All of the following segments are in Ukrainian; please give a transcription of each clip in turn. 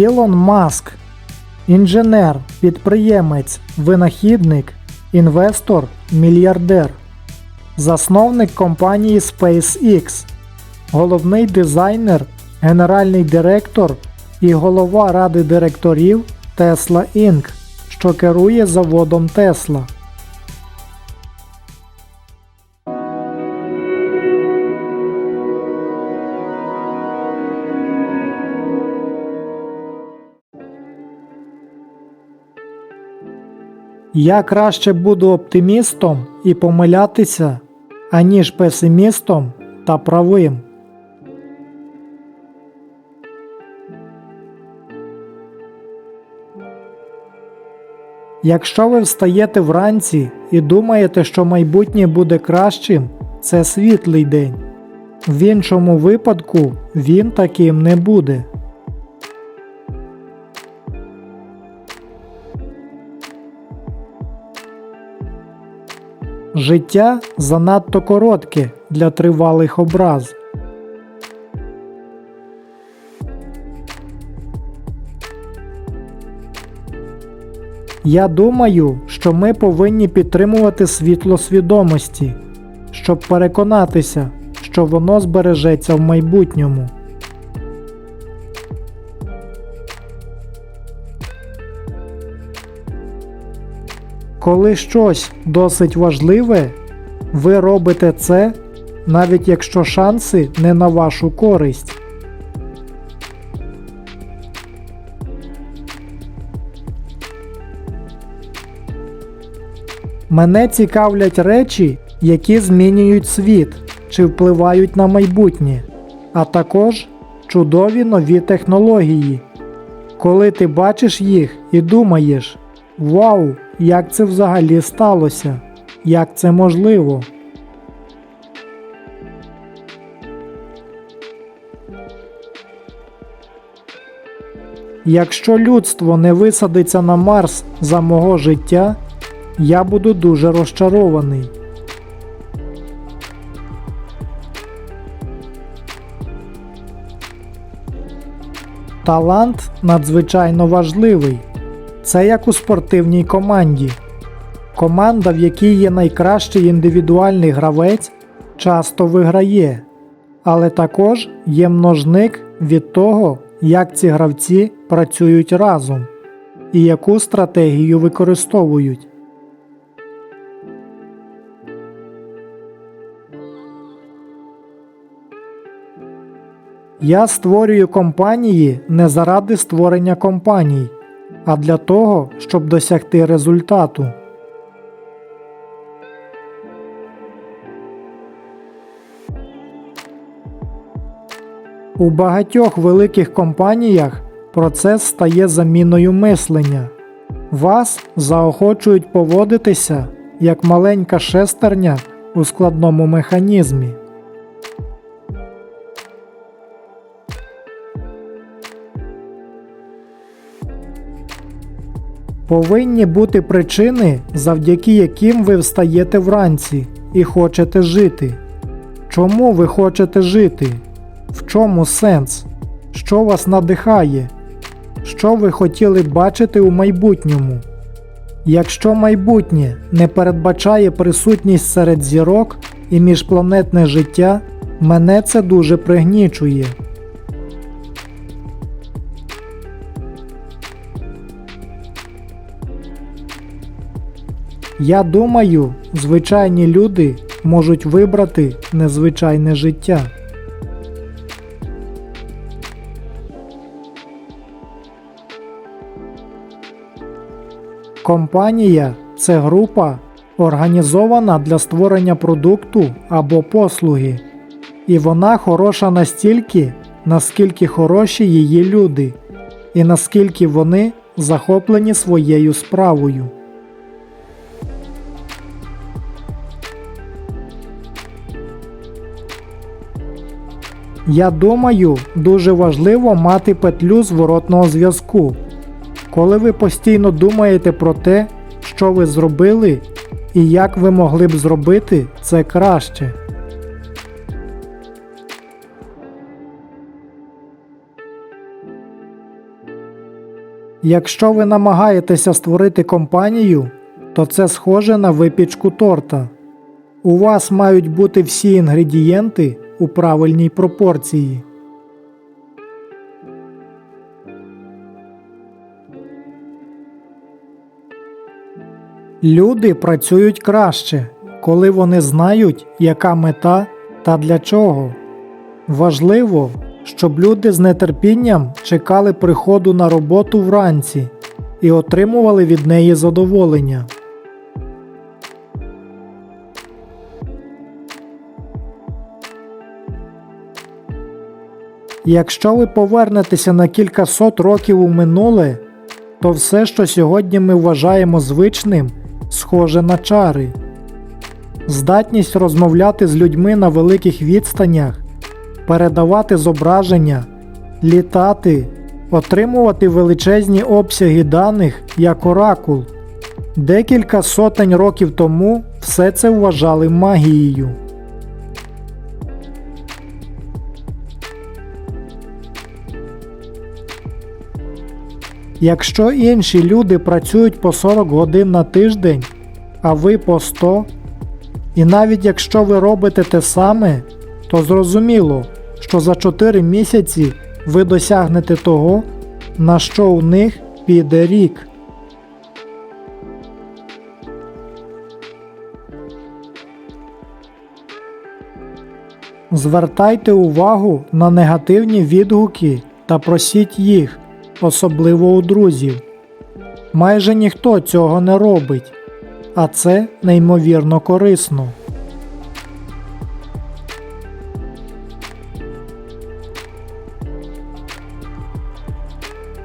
Ілон Маск інженер, підприємець, винахідник, інвестор, мільярдер, засновник компанії SpaceX, головний дизайнер, генеральний директор і голова ради директорів Tesla Inc., що керує заводом Tesla. Я краще буду оптимістом і помилятися, аніж песимістом та правим. Якщо ви встаєте вранці і думаєте, що майбутнє буде кращим, це світлий день. В іншому випадку він таким не буде. Життя занадто коротке для тривалих образ. Я думаю, що ми повинні підтримувати світло свідомості, щоб переконатися, що воно збережеться в майбутньому. Коли щось досить важливе, ви робите це, навіть якщо шанси не на вашу користь. Мене цікавлять речі, які змінюють світ чи впливають на майбутнє, а також чудові нові технології. Коли ти бачиш їх і думаєш, Вау, як це взагалі сталося? Як це можливо? Якщо людство не висадиться на Марс за мого життя, я буду дуже розчарований. Талант надзвичайно важливий. Це як у спортивній команді. Команда, в якій є найкращий індивідуальний гравець, часто виграє, але також є множник від того, як ці гравці працюють разом і яку стратегію використовують. Я створюю компанії не заради створення компаній, а для того, щоб досягти результату. У багатьох великих компаніях процес стає заміною мислення. Вас заохочують поводитися як маленька шестерня у складному механізмі. Повинні бути причини, завдяки яким ви встаєте вранці і хочете жити. Чому ви хочете жити? В чому сенс? Що вас надихає? Що ви хотіли бачити у майбутньому? Якщо майбутнє не передбачає присутність серед зірок і міжпланетне життя, мене це дуже пригнічує. Я думаю, звичайні люди можуть вибрати незвичайне життя. Компанія це група, організована для створення продукту або послуги, і вона хороша настільки, наскільки хороші її люди, і наскільки вони захоплені своєю справою. Я думаю, дуже важливо мати петлю зворотного зв'язку. Коли ви постійно думаєте про те, що ви зробили і як ви могли б зробити це краще. Якщо ви намагаєтеся створити компанію, то це схоже на випічку торта. У вас мають бути всі інгредієнти у правильній пропорції. Люди працюють краще, коли вони знають, яка мета та для чого. Важливо, щоб люди з нетерпінням чекали приходу на роботу вранці і отримували від неї задоволення. Якщо ви повернетеся на кілька сот років у минуле, то все, що сьогодні ми вважаємо звичним, схоже на чари. Здатність розмовляти з людьми на великих відстанях, передавати зображення, літати, отримувати величезні обсяги даних як оракул. Декілька сотень років тому все це вважали магією. Якщо інші люди працюють по 40 годин на тиждень, а ви по 100, і навіть якщо ви робите те саме, то зрозуміло, що за 4 місяці ви досягнете того, на що у них піде рік. Звертайте увагу на негативні відгуки та просіть їх, особливо у друзів. Майже ніхто цього не робить, а це неймовірно корисно.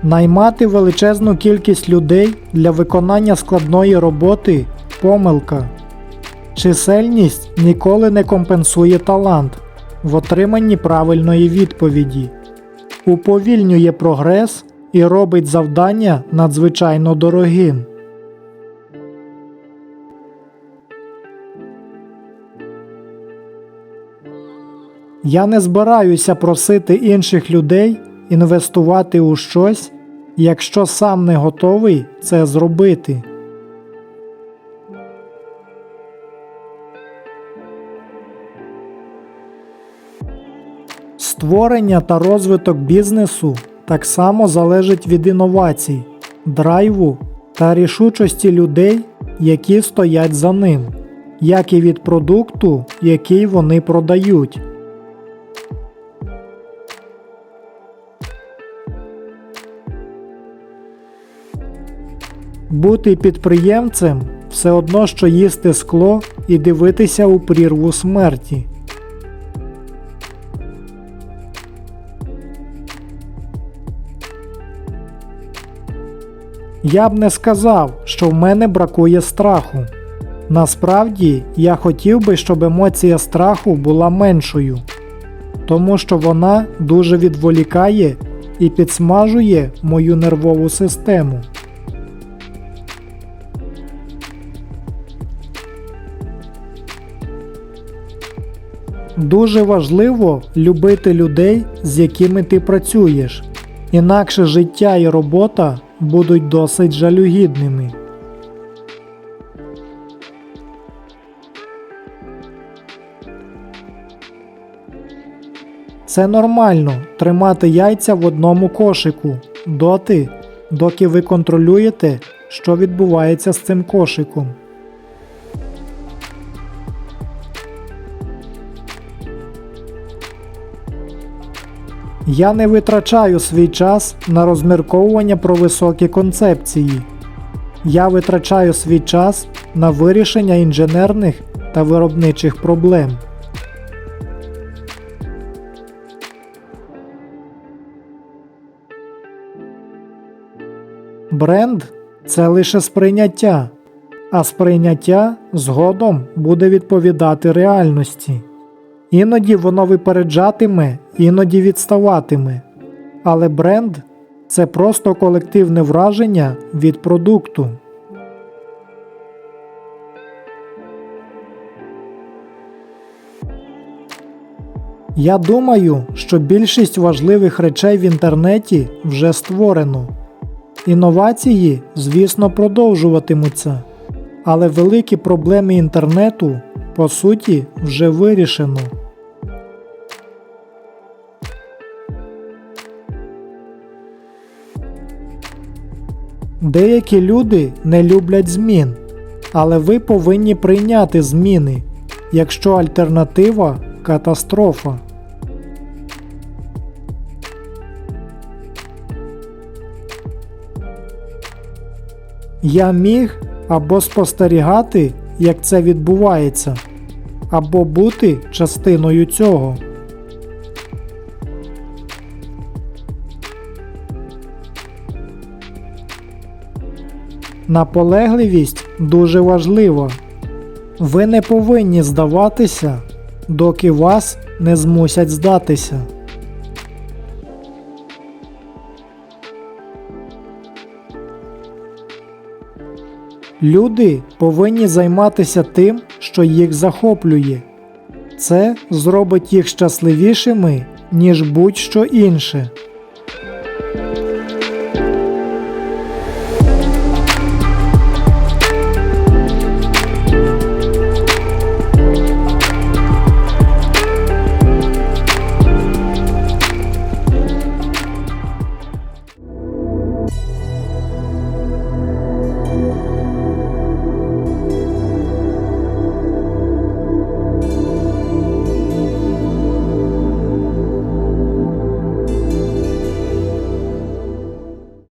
Наймати величезну кількість людей для виконання складної роботи помилка. Чисельність ніколи не компенсує талант в отриманні правильної відповіді, уповільнює прогрес і робить завдання надзвичайно дорогим. Я не збираюся просити інших людей інвестувати у щось, якщо сам не готовий це зробити. Створення та розвиток бізнесу так само залежить від інновацій, драйву та рішучості людей, які стоять за ним, як і від продукту, який вони продають. Бути підприємцем все одно, що їсти скло і дивитися у прірву смерті. Я б не сказав, що в мене бракує страху. Насправді, я хотів би, щоб емоція страху була меншою, тому що вона дуже відволікає і підсмажує мою нервову систему. Дуже важливо любити людей, з якими ти працюєш, інакше життя і робота будуть досить жалюгідними. Це нормально тримати яйця в одному кошику доти, доки ви контролюєте, що відбувається з цим кошиком. Я не витрачаю свій час на розмірковування про високі концепції. Я витрачаю свій час на вирішення інженерних та виробничих проблем. Бренд це лише сприйняття, а сприйняття згодом буде відповідати реальності. Іноді воно випереджатиме, іноді відставатиме. Але бренд це просто колективне враження від продукту. Я думаю, що більшість важливих речей в інтернеті вже створено. Інновації, звісно, продовжуватимуться, але великі проблеми інтернету, по суті, вже вирішено. Деякі люди не люблять змін, але ви повинні прийняти зміни, якщо альтернатива катастрофа. Я міг або спостерігати, як це відбувається, або бути частиною цього. Наполегливість дуже важлива. Ви не повинні здаватися, доки вас не змусять здатися. Люди повинні займатися тим, що їх захоплює. Це зробить їх щасливішими, ніж будь-що інше.